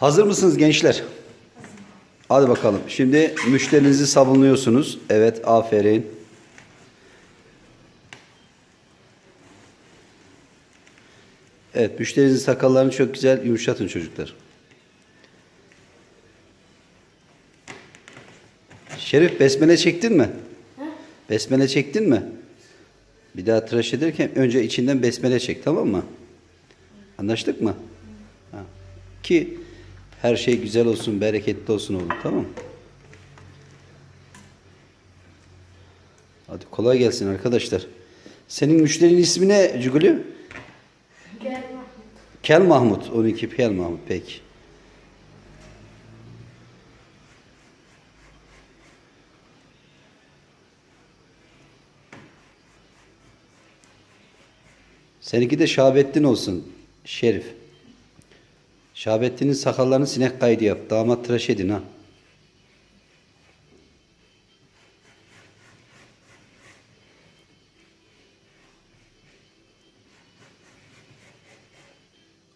Hazır mısınız gençler? Hadi bakalım. Şimdi müşterinizi sabunluyorsunuz. Evet, aferin. Evet, müşterinizin sakallarını çok güzel yumuşatın çocuklar. Şerif besmele çektin mi? Besmele çektin mi? Bir daha tıraş ederken önce içinden besmele çek tamam mı? Anlaştık mı? Ha. Ki her şey güzel olsun, bereketli olsun oğlum tamam? Hadi kolay gelsin arkadaşlar. Senin müşterinin ismi ne Cuguli? Gel Kel Mahmut. 12 Kel Mahmut peki. Seninki de Şahabettin olsun Şerif. Şahabettin'in sakallarını sinek kaydı yap. Damat tıraş edin ha.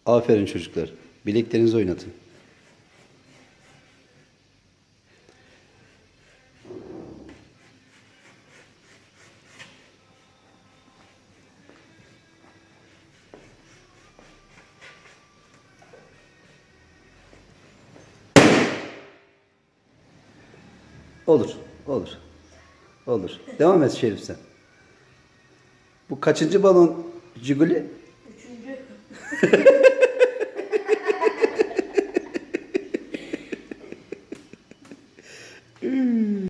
Aferin çocuklar. Bileklerinizi oynatın. Olur. Olur. Olur. Devam et Şerif sen. Bu kaçıncı balon Ciguli? Üçüncü.